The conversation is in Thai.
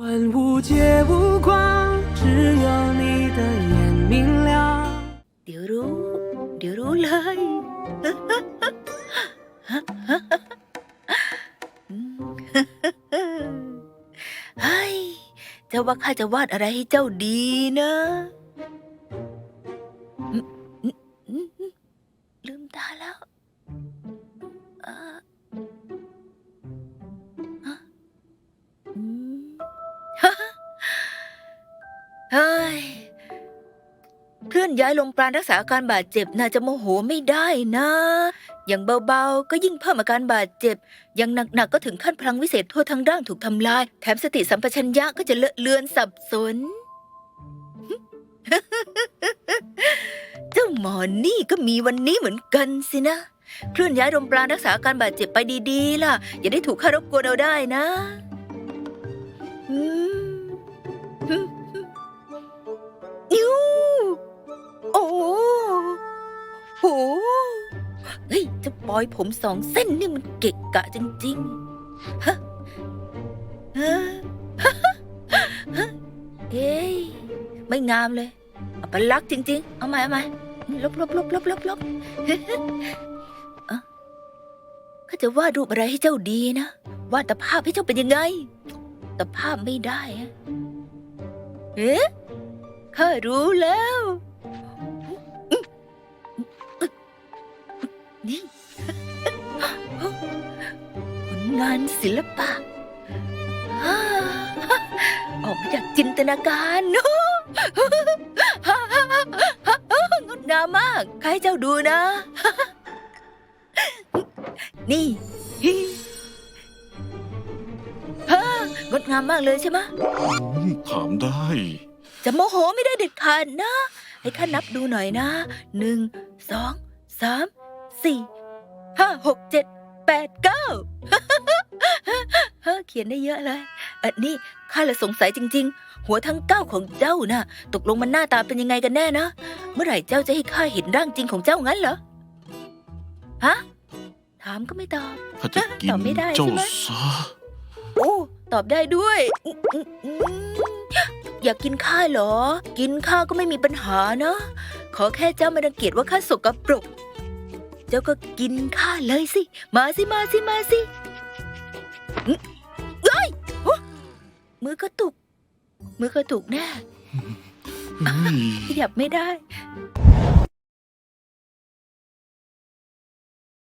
万物皆无光，只有你的眼明亮。 เดี๋ยวรู้ เดี๋ยวรู้เลย เฮ้ยเจ้าว่าข้าจะวาดอะไรให้เจ้าดีนะ ยเคลื่อนย้ายลมปราณรักษาอาการบาดเจ็บน่าจะโมโหไม่ได้นะ อย่างเบาๆ ก็ยิ่งเพิ่มอาการบาดเจ็บ อย่างหนักๆ ก็ถึงขั้นพลังวิเศษทั่วทั้งร่างถูกทำลาย แถมสติสัมปชัญญะก็จะเลอะเลือนสับสน เจ้าหมอนี่ก็มีวันนี้เหมือนกันสินะ เคลื่อนย้ายลมปราณรักษาอาการบาดเจ็บไปดีๆ ล่ะ อย่าได้ถูกข้ารบกวนเอาได้นะ อืม โหเฮ้ยจะปล่อยผมสองเส้นนี่มันเกะกะจริงๆฮะฮะฮะเอ้ยไม่งามเลยอัปลักษณ์จริง ๆ เอาใหม่เอาใหม่ลบลบลบลบลบลบเอ้าข้าจะวาดรูปอะไรให้เจ้าดีนะวาดตภาพให้เจ้าเป็นยังไงตภาพไม่ได้เอ๊ะข้ารู้แล้ว นี่ผลงานศิลปะฮ่าออกมาจากจินตนาการเนอะงดงามมาก ใครให้เจ้าดูนะ นี่ฮ่างดงามมากเลยใช่ไหมะอืมถามได้ จะโมโหไม่ได้เด็ดขาดนะ ให้ข้านับดูหน่อยนะ หนึ่ง สอง สาม สี่ห้าหกเจ็ดแปดเก้าเฮ้อเขียนได้เยอะเลยเออนี่ข้าเลยสงสัยจริง ๆ หัวทั้งเก้าของเจ้าน่ะ ตกลงมันหน้าตาเป็นยังไงกันแน่นะ เมื่อไหร่เจ้าจะให้ข้าเห็นร่างจริงของเจ้างั้นเหรอ ฮะ ถามก็ไม่ตอบถ้าจะกินตอบไม่ได้เจ้าใช่ไหมซะโอ้ ตอบได้ด้วยอืมอืมอืมอยากกินข้าเหรอ กินข้าก็ไม่มีปัญหานะ ขอแค่เจ้าไม่รังเกียจว่าข้าสกปรก เจ้าก็กินข้าเลยสิ มาสิมาสิมาสิอืมเอ้ยโอ้มือกระตุก มือกระตุกแน่เฮ้ยขยับไม่ได้